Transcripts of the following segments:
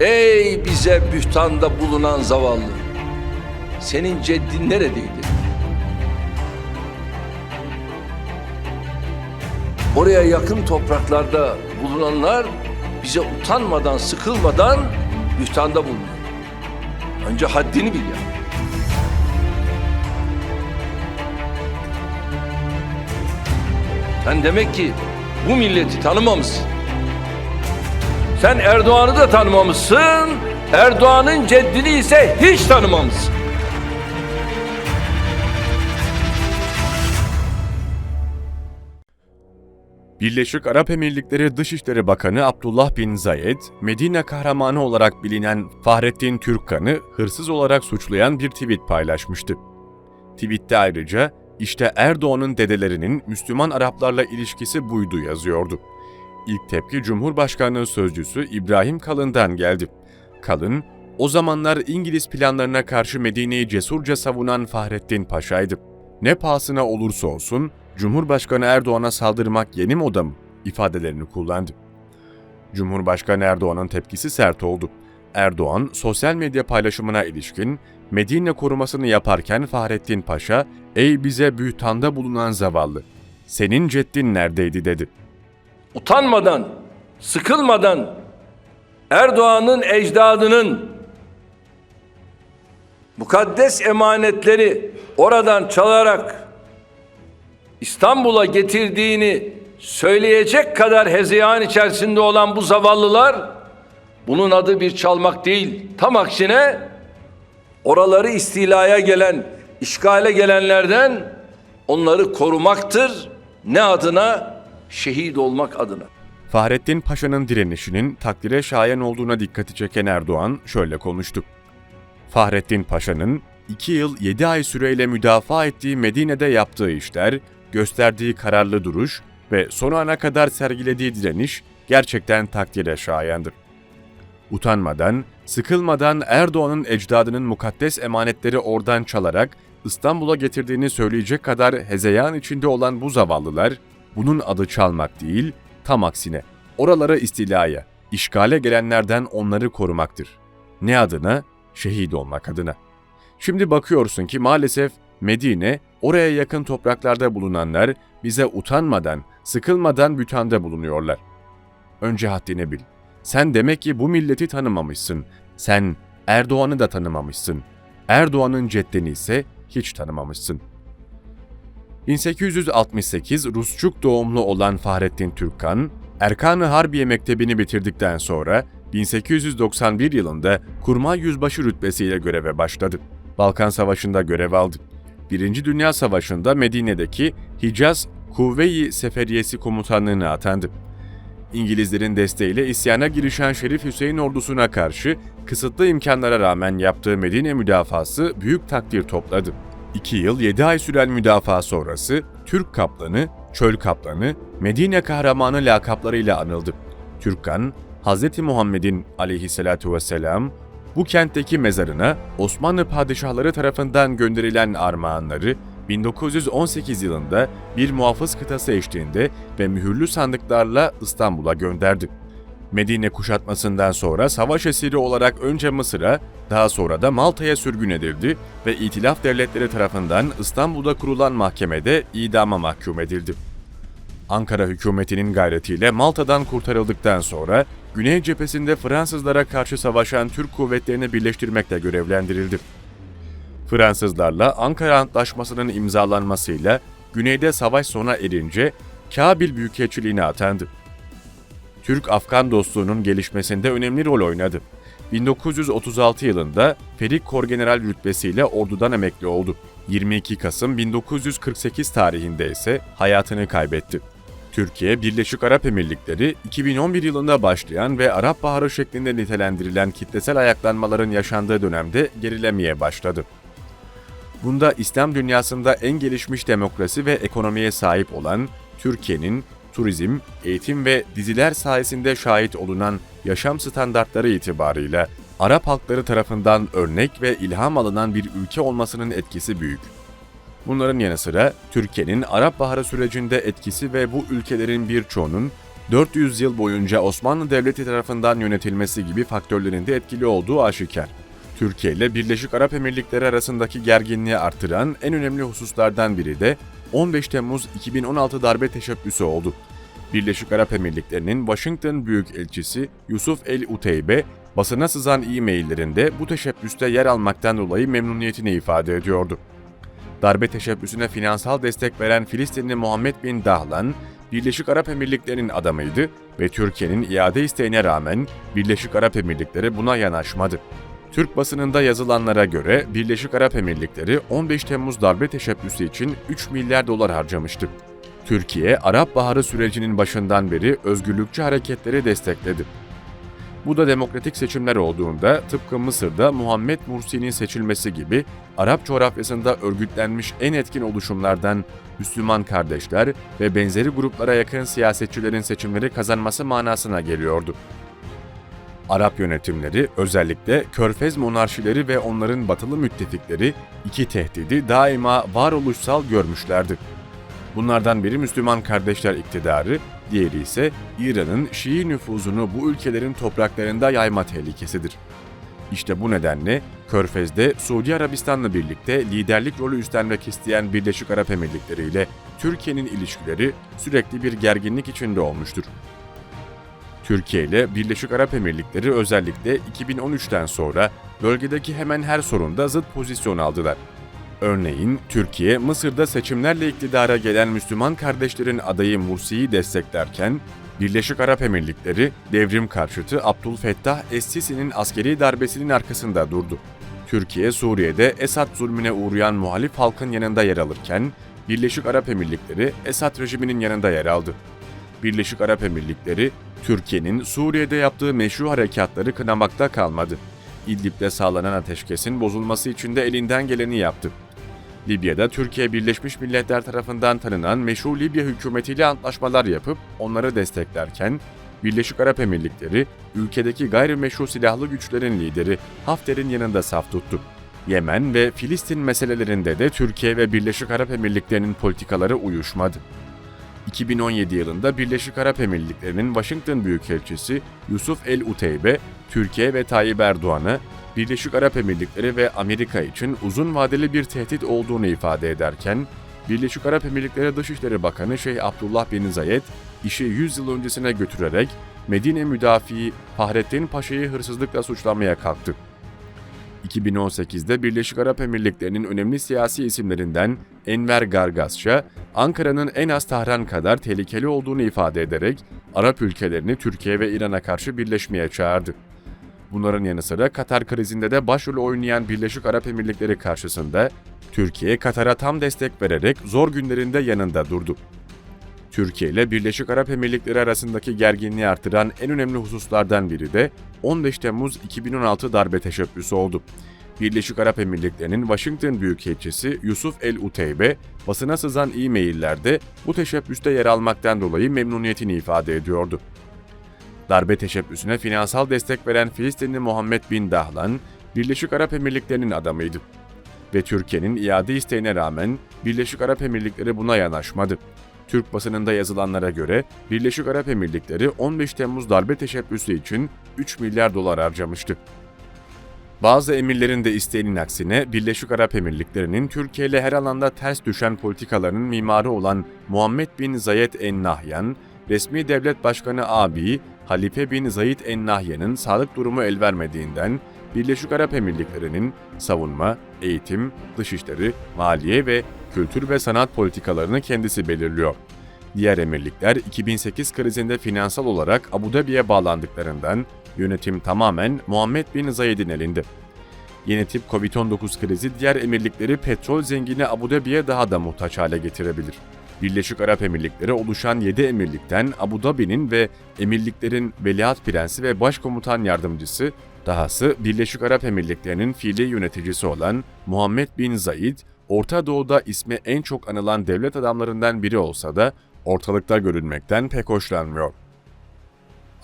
Ey bize bühtanda bulunan zavallı. Senin ceddin neredeydi? Oraya yakın topraklarda bulunanlar bize utanmadan, sıkılmadan bühtanda bulunuyor. Önce haddini bil ya. Sen demek ki bu milleti tanımamışsın. Sen Erdoğan'ı da tanımamışsın, Erdoğan'ın ceddini ise hiç tanımamışsın. Birleşik Arap Emirlikleri Dışişleri Bakanı Abdullah bin Zayed, Medine kahramanı olarak bilinen Fahrettin Türkkan'ı hırsız olarak suçlayan bir tweet paylaşmıştı. Tweette ayrıca işte Erdoğan'ın dedelerinin Müslüman Araplarla ilişkisi buydu yazıyordu. İlk tepki Cumhurbaşkanlığı sözcüsü İbrahim Kalın'dan geldi. Kalın, o zamanlar İngiliz planlarına karşı Medine'yi cesurca savunan Fahrettin Paşa'ydı. Ne pahasına olursa olsun Cumhurbaşkanı Erdoğan'a saldırmak yeni moda ifadelerini kullandı. Cumhurbaşkanı Erdoğan'ın tepkisi sert oldu. Erdoğan, sosyal medya paylaşımına ilişkin Medine korumasını yaparken Fahrettin Paşa, ''Ey bize bühtanda bulunan zavallı, senin ceddin neredeydi?'' dedi. Utanmadan, sıkılmadan Erdoğan'ın ecdadının mukaddes emanetleri oradan çalarak İstanbul'a getirdiğini söyleyecek kadar hezeyan içerisinde olan bu zavallılar bunun adı bir çalmak değil. Tam aksine oraları istilaya gelen, işgale gelenlerden onları korumaktır. Ne adına? Şehit olmak adına. Fahrettin Paşa'nın direnişinin takdire şayan olduğuna dikkati çeken Erdoğan şöyle konuştu. Fahrettin Paşa'nın 2 yıl 7 ay süreyle müdafaa ettiği Medine'de yaptığı işler, gösterdiği kararlı duruş ve son ana kadar sergilediği direniş gerçekten takdire şayandır. Utanmadan, sıkılmadan Erdoğan'ın ecdadının mukaddes emanetleri oradan çalarak İstanbul'a getirdiğini söyleyecek kadar hezeyan içinde olan bu zavallılar, bunun adı çalmak değil, tam aksine oralara istilaya, işgale gelenlerden onları korumaktır. Ne adına? Şehit olmak adına. Şimdi bakıyorsun ki maalesef Medine, oraya yakın topraklarda bulunanlar bize utanmadan, sıkılmadan bütanda bulunuyorlar. Önce haddini bil. Sen demek ki bu milleti tanımamışsın. Sen Erdoğan'ı da tanımamışsın. Erdoğan'ın ceddini ise hiç tanımamışsın. 1868 Rusçuk doğumlu olan Fahrettin Türkkan, Erkan-ı Harbiye Mektebi'ni bitirdikten sonra 1891 yılında Kurmay Yüzbaşı rütbesiyle göreve başladı. Balkan Savaşı'nda görev aldı. Birinci Dünya Savaşı'nda Medine'deki Hicaz Kuvve-i Seferiyesi komutanlığına atandı. İngilizlerin desteğiyle isyana girişen Şerif Hüseyin ordusuna karşı kısıtlı imkanlara rağmen yaptığı Medine müdafası büyük takdir topladı. 2 yıl 7 ay süren müdafaa sonrası Türk Kaplanı, Çöl Kaplanı, Medine Kahramanı lakaplarıyla anıldı. Türkkan, Hz. Muhammed'in aleyhissalatu vesselam bu kentteki mezarına Osmanlı padişahları tarafından gönderilen armağanları 1918 yılında bir muhafız kıtası eşliğinde ve mühürlü sandıklarla İstanbul'a gönderdi. Medine kuşatmasından sonra savaş esiri olarak önce Mısır'a, daha sonra da Malta'ya sürgün edildi ve İtilaf devletleri tarafından İstanbul'da kurulan mahkemede idama mahkum edildi. Ankara hükümetinin gayretiyle Malta'dan kurtarıldıktan sonra Güney cephesinde Fransızlara karşı savaşan Türk kuvvetlerini birleştirmekle görevlendirildi. Fransızlarla Ankara Antlaşması'nın imzalanmasıyla güneyde savaş sona erince Kabil Büyükelçiliğine atandı. Türk-Afgan dostluğunun gelişmesinde önemli rol oynadı. 1936 yılında Ferik Korgeneral rütbesiyle ordudan emekli oldu. 22 Kasım 1948 tarihinde ise hayatını kaybetti. Türkiye, Birleşik Arap Emirlikleri 2011 yılında başlayan ve Arap Baharı şeklinde nitelendirilen kitlesel ayaklanmaların yaşandığı dönemde gerilemeye başladı. Bunda İslam dünyasında en gelişmiş demokrasi ve ekonomiye sahip olan Türkiye'nin turizm, eğitim ve diziler sayesinde şahit olunan yaşam standartları itibarıyla Arap halkları tarafından örnek ve ilham alınan bir ülke olmasının etkisi büyük. Bunların yanı sıra Türkiye'nin Arap Baharı sürecinde etkisi ve bu ülkelerin birçoğunun 400 yıl boyunca Osmanlı Devleti tarafından yönetilmesi gibi faktörlerin de etkili olduğu aşikar. Türkiye ile Birleşik Arap Emirlikleri arasındaki gerginliği artıran en önemli hususlardan biri de 15 Temmuz 2016 darbe teşebbüsü oldu. Birleşik Arap Emirlikleri'nin Washington Büyükelçisi Yusuf El Uteybe, basına sızan e-maillerinde bu teşebbüste yer almaktan dolayı memnuniyetini ifade ediyordu. Darbe teşebbüsüne finansal destek veren Filistinli Muhammed bin Dahlan, Birleşik Arap Emirlikleri'nin adamıydı ve Türkiye'nin iade isteğine rağmen Birleşik Arap Emirlikleri buna yanaşmadı. Türk basınında yazılanlara göre Birleşik Arap Emirlikleri 15 Temmuz darbe teşebbüsü için 3 milyar dolar harcamıştı. Türkiye, Arap Baharı sürecinin başından beri özgürlükçü hareketleri destekledi. Bu da demokratik seçimler olduğunda tıpkı Mısır'da Muhammed Mursi'nin seçilmesi gibi Arap coğrafyasında örgütlenmiş en etkin oluşumlardan Müslüman kardeşler ve benzeri gruplara yakın siyasetçilerin seçimleri kazanması manasına geliyordu. Arap yönetimleri özellikle Körfez monarşileri ve onların batılı müttefikleri iki tehdidi daima varoluşsal görmüşlerdi. Bunlardan biri Müslüman kardeşler iktidarı, diğeri ise İran'ın Şii nüfuzunu bu ülkelerin topraklarında yayma tehlikesidir. İşte bu nedenle Körfez'de Suudi Arabistan'la birlikte liderlik rolü üstlenmek isteyen Birleşik Arap Emirlikleri ile Türkiye'nin ilişkileri sürekli bir gerginlik içinde olmuştur. Türkiye ile Birleşik Arap Emirlikleri özellikle 2013'ten sonra bölgedeki hemen her sorunda zıt pozisyon aldılar. Örneğin Türkiye, Mısır'da seçimlerle iktidara gelen Müslüman kardeşlerin adayı Mursi'yi desteklerken, Birleşik Arap Emirlikleri devrim karşıtı Abdülfettah Es-Sisi'nin askeri darbesinin arkasında durdu. Türkiye, Suriye'de Esad zulmüne uğrayan muhalif halkın yanında yer alırken, Birleşik Arap Emirlikleri Esad rejiminin yanında yer aldı. Birleşik Arap Emirlikleri, Türkiye'nin Suriye'de yaptığı meşru harekatları kınamakta kalmadı. İdlib'de sağlanan ateşkesin bozulması için de elinden geleni yaptı. Libya'da Türkiye Birleşmiş Milletler tarafından tanınan meşru Libya hükümetiyle antlaşmalar yapıp onları desteklerken, Birleşik Arap Emirlikleri, ülkedeki gayrimeşru silahlı güçlerin lideri Hafter'in yanında saf tuttu. Yemen ve Filistin meselelerinde de Türkiye ve Birleşik Arap Emirlikleri'nin politikaları uyuşmadı. 2017 yılında Birleşik Arap Emirlikleri'nin Washington Büyükelçisi Yusuf El Uteybe, Türkiye ve Tayyip Erdoğan'a Birleşik Arap Emirlikleri ve Amerika için uzun vadeli bir tehdit olduğunu ifade ederken, Birleşik Arap Emirlikleri Dışişleri Bakanı Şeyh Abdullah bin Zayed, işi 100 yıl öncesine götürerek Medine müdafii Fahrettin Paşa'yı hırsızlıkla suçlamaya kalktı. 2018'de Birleşik Arap Emirlikleri'nin önemli siyasi isimlerinden Enver Gargasça, Ankara'nın en az Tahran kadar tehlikeli olduğunu ifade ederek Arap ülkelerini Türkiye ve İran'a karşı birleşmeye çağırdı. Bunların yanı sıra Katar krizinde de başrol oynayan Birleşik Arap Emirlikleri karşısında Türkiye Katar'a tam destek vererek zor günlerinde yanında durdu. Türkiye ile Birleşik Arap Emirlikleri arasındaki gerginliği artıran en önemli hususlardan biri de 15 Temmuz 2016 darbe teşebbüsü oldu. Birleşik Arap Emirlikleri'nin Washington Büyükelçisi Yusuf El Uteybe, basına sızan e-maillerde bu teşebbüste yer almaktan dolayı memnuniyetini ifade ediyordu. Darbe teşebbüsüne finansal destek veren Filistinli Muhammed bin Dahlan, Birleşik Arap Emirlikleri'nin adamıydı. Ve Türkiye'nin iade isteğine rağmen Birleşik Arap Emirlikleri buna yanaşmadı. Türk basınında yazılanlara göre Birleşik Arap Emirlikleri 15 Temmuz darbe teşebbüsü için 3 milyar dolar harcamıştı. Bazı emirlerin de isteğinin aksine Birleşik Arap Emirlikleri'nin Türkiye ile her alanda ters düşen politikalarının mimarı olan Muhammed bin Zayed en Nahyan, resmi devlet başkanı abi Halife bin Zayed en Nahyan'ın sağlık durumu el vermediğinden Birleşik Arap Emirlikleri'nin savunma, eğitim, dışişleri, maliye ve kültür ve sanat politikalarını kendisi belirliyor. Diğer emirlikler 2008 krizinde finansal olarak Abu Dhabi'ye bağlandıklarından yönetim tamamen Muhammed bin Zayed'in elinde. Yeni tip Covid-19 krizi diğer emirlikleri petrol zengini Abu Dhabi'ye daha da muhtaç hale getirebilir. Birleşik Arap Emirlikleri oluşan 7 emirlikten Abu Dhabi'nin ve emirliklerin veliaht prensi ve başkomutan yardımcısı, dahası Birleşik Arap Emirlikleri'nin fiili yöneticisi olan Muhammed bin Zayed, Orta Doğu'da ismi en çok anılan devlet adamlarından biri olsa da ortalıkta görünmekten pek hoşlanmıyor.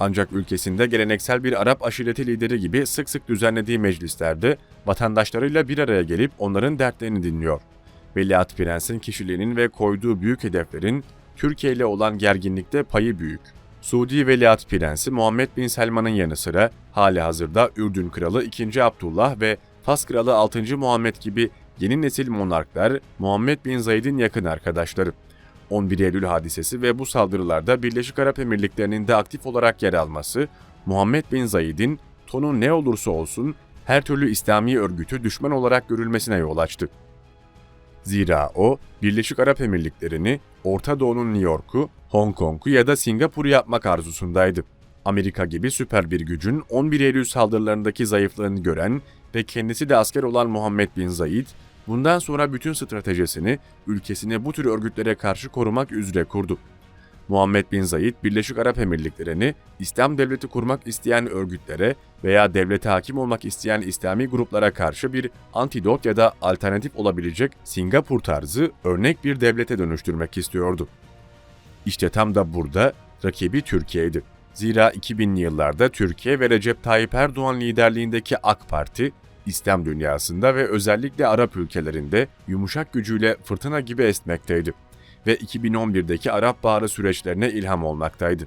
Ancak ülkesinde geleneksel bir Arap aşireti lideri gibi sık sık düzenlediği meclislerde vatandaşlarıyla bir araya gelip onların dertlerini dinliyor. Veliaht Prens'in kişiliğinin ve koyduğu büyük hedeflerin Türkiye ile olan gerginlikte payı büyük. Suudi Veliaht Prensi Muhammed Bin Selman'ın yanı sıra hali hazırda Ürdün Kralı 2. Abdullah ve Fas Kralı 6. Muhammed gibi yeni nesil monarklar Muhammed Bin Zayed'in yakın arkadaşları. 11 Eylül hadisesi ve bu saldırılarda Birleşik Arap Emirlikleri'nin de aktif olarak yer alması, Muhammed Bin Zayed'in tonu ne olursa olsun her türlü İslami örgütü düşman olarak görülmesine yol açtı. Zira o, Birleşik Arap Emirlikleri'ni, Orta Doğu'nun New York'u, Hong Kong'u ya da Singapur'u yapmak arzusundaydı. Amerika gibi süper bir gücün 11 Eylül saldırılarındaki zayıflığını gören ve kendisi de asker olan Muhammed Bin Zayed, bundan sonra bütün stratejisini ülkesini bu tür örgütlere karşı korumak üzere kurdu. Muhammed Bin Zayed, Birleşik Arap Emirlikleri'ni İslam devleti kurmak isteyen örgütlere veya devlete hakim olmak isteyen İslami gruplara karşı bir antidot ya da alternatif olabilecek Singapur tarzı örnek bir devlete dönüştürmek istiyordu. İşte tam da burada rakibi Türkiye'ydi. Zira 2000'li yıllarda Türkiye ve Recep Tayyip Erdoğan liderliğindeki AK Parti, İslam dünyasında ve özellikle Arap ülkelerinde yumuşak gücüyle fırtına gibi esmekteydi ve 2011'deki Arap Baharı süreçlerine ilham olmaktaydı.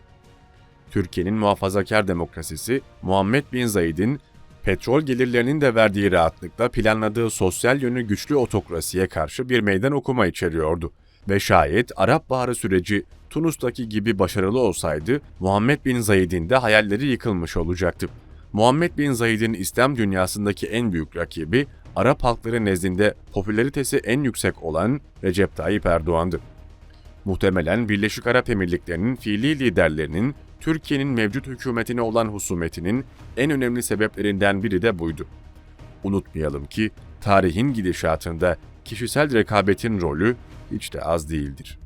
Türkiye'nin muhafazakar demokrasisi Muhammed Bin Zayed'in petrol gelirlerinin de verdiği rahatlıkla planladığı sosyal yönü güçlü otokrasiye karşı bir meydan okuma içeriyordu. Ve şayet Arap Baharı süreci Tunus'taki gibi başarılı olsaydı Muhammed Bin Zayed'in de hayalleri yıkılmış olacaktı. Muhammed Bin Zayed'in İslam dünyasındaki en büyük rakibi Arap halkları nezdinde popülaritesi en yüksek olan Recep Tayyip Erdoğan'dı. Muhtemelen Birleşik Arap Emirlikleri'nin fiili liderlerinin Türkiye'nin mevcut hükümetine olan husumetinin en önemli sebeplerinden biri de buydu. Unutmayalım ki tarihin gidişatında kişisel rekabetin rolü hiç de az değildir.